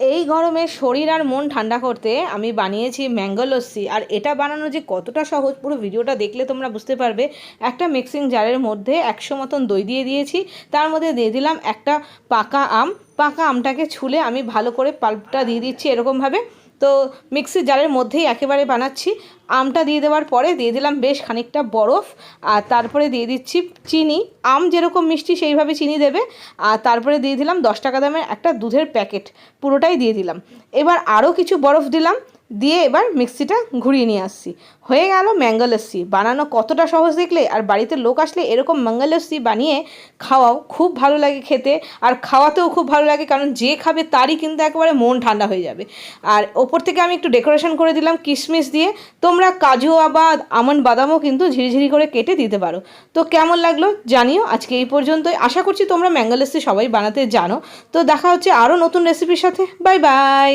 এই গরমে শরীর আর মন ঠান্ডা করতে আমি বানিয়েছি ম্যাঙ্গো লস্যি। আর এটা বানানো যে কতটা সহজ, পুরো ভিডিওটা দেখলে তোমরা বুঝতে পারবে। একটা মিক্সিং জারের মধ্যে একশো মতন দই দিয়ে দিয়েছি। তার মধ্যে দিয়ে দিলাম একটা পাকা আম। পাকা আমটাকে ছুলে আমি ভালো করে পাল্পটা দিয়ে দিচ্ছি এরকমভাবে। তো মিক্সির জারের মধ্যেই একেবারে বানাচ্ছি। আমটা দিয়ে দেওয়ার পরে দিয়ে দিলাম বেশ খানিকটা বরফ, আর তারপরে দিয়ে দিচ্ছি চিনি। আম যেরকম মিষ্টি সেইভাবে চিনি দেবে, আর তারপরে দিয়ে দিলাম দশ টাকা দামের একটা দুধের প্যাকেট। পুরোটাই দিয়ে দিলাম। এবার আরও কিছু বরফ দিলাম। দিয়ে এবার মিক্সিটা ঘুরিয়ে নিয়ে আসছি। হয়ে গেল ম্যাঙ্গো লস্যি বানানো কতটা সহজ দেখলে আর বাড়িতে লোক আসলে এরকম ম্যাঙ্গো লস্যি বানিয়ে খাওয়াও খুব ভালো লাগে খেতে। আর খাওয়াতেও খুব ভালো লাগে কারণ যে খাবে তারই কিন্তু একেবারে মন ঠান্ডা হয়ে যাবে। আর ওপর থেকে আমি একটু ডেকোরেশন করে দিলাম কিশমিশ দিয়ে। তোমরা কাজু, আবাদ আমন্ড বাদামও কিন্তু ঝিরিঝিরি করে কেটে দিতে পারো। তো কেমন লাগল জানিও আজকে এই পর্যন্তই। আশা করছি তোমরা ম্যাঙ্গো লস্যি সবাই বানাতে জানো। তো দেখা হচ্ছে আরও নতুন রেসিপির সাথে। Bye bye